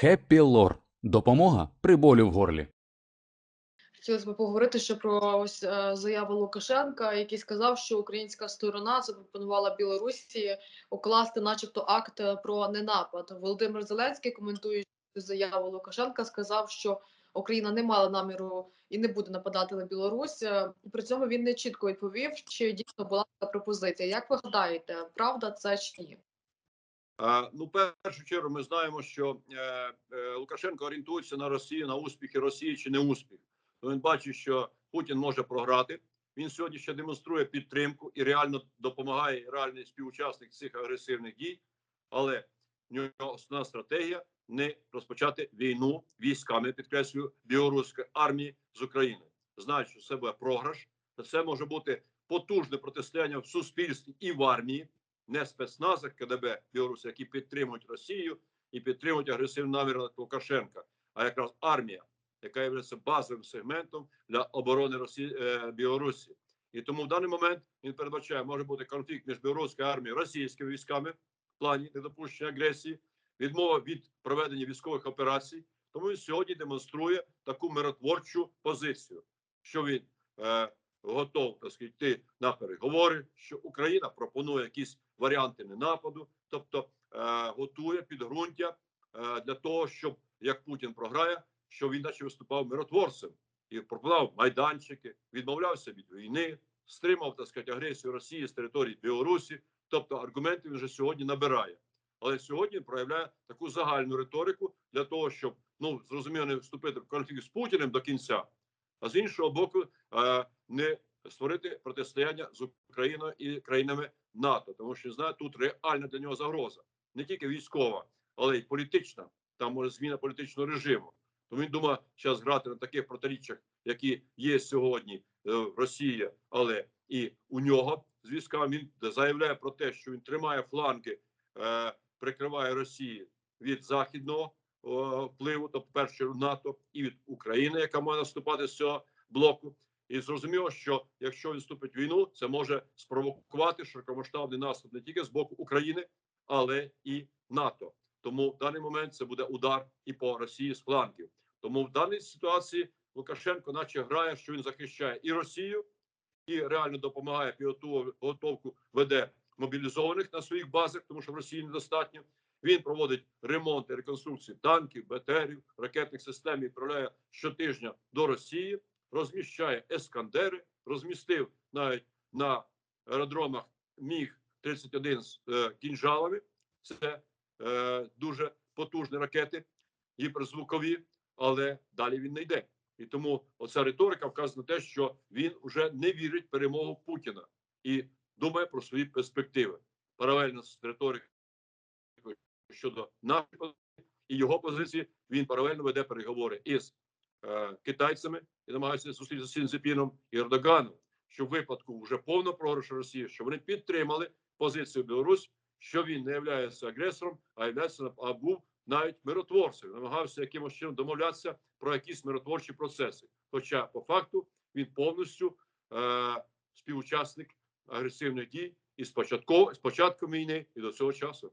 Хеппі Лор. Допомога при болю в горлі. Хотілося б поговорити ще про ось е, заяву Лукашенка, який сказав, що українська сторона запропонувала Білорусі укласти, начебто, акт е, про ненапад. Володимир Зеленський, коментуючи заяву Лукашенка, сказав, що Україна не мала наміру і не буде нападати на Білорусь. Е, При цьому він не чітко відповів, чи дійсно була така пропозиція. Як ви гадаєте, правда це чи ні? Ну, першу чергу, ми знаємо, що е, е, Лукашенко орієнтується на Росію, на успіхи Росії чи не успіх. То він бачить, що Путін може програти. Він сьогодні ще демонструє підтримку і реально допомагає реальний співучасник цих агресивних дій. Але в нього основна стратегія не розпочати війну військами, підкреслюю, білоруської армії з України. Знають, що це буде програш, це може бути потужне протистояння в суспільстві і в армії не спецназах КДБ Білорусі, які підтримують Росію і підтримують агресивні наміри Лукашенка, а якраз армія, яка є базовим сегментом для оборони Росії е, Білорусі. І тому в даний момент він передбачає, може бути конфлікт між білоруською армією і російськими військами в плані недопущення агресії, відмова від проведення військових операцій. Тому він сьогодні демонструє таку миротворчу позицію, що він е, готов так сказати, йти на переговори, що Україна пропонує якісь варіанти ненападу, тобто е, готує підґрунтя е, для того, щоб як Путін програє, що він наче виступав миротворцем і пропонував майданчики, відмовлявся від війни, стримав так сказати, агресію Росії з території Білорусі. Тобто аргументи він вже сьогодні набирає. Але сьогодні він проявляє таку загальну риторику для того, щоб ну зрозуміло не вступити в конфлікт з Путіним до кінця, а з іншого боку, не створити протистояння з Україною і країнами НАТО, тому що знає, тут реальна для нього загроза, не тільки військова, але й політична. Там може зміна політичного режиму. Тому він думає зараз грати на таких протиріччях, які є сьогодні е, в Росії, але і у нього з військами він заявляє про те, що він тримає фланги, е, прикриває Росії від західного впливу, тобто перше НАТО, і від України, яка має наступати з цього блоку. І зрозуміло, що якщо він вступить в війну, це може спровокувати широкомасштабний наступ не тільки з боку України, але і НАТО. Тому в даний момент це буде удар і по Росії з флангів. Тому в даній ситуації Лукашенко, наче грає, що він захищає і Росію, і реально допомагає підготовку веде мобілізованих на своїх базах, тому що в Росії недостатньо. Він проводить ремонт і реконструкцію танків, БТРів, ракетних систем і відправляє щотижня до Росії розміщає ескандери, розмістив навіть на аеродромах Міг 31 з е, кінжалами. Це е, дуже потужні ракети, гіперзвукові, але далі він не йде. І тому оця риторика вказує на те, що він вже не вірить в перемогу Путіна і думає про свої перспективи. Паралельно з риторикою щодо нашої позиції і його позиції, він паралельно веде переговори із китайцями і намагаються зустрітися з Сінзепіном і Ердоганом, що в випадку вже повного програшу Росії, що вони підтримали позицію Білорусь, що він не є агресором, а являється а був навіть миротворцем, намагався якимось чином домовлятися про якісь миротворчі процеси. Хоча по факту він повністю е, співучасник агресивних дій і з початку, з початку війни і до цього часу.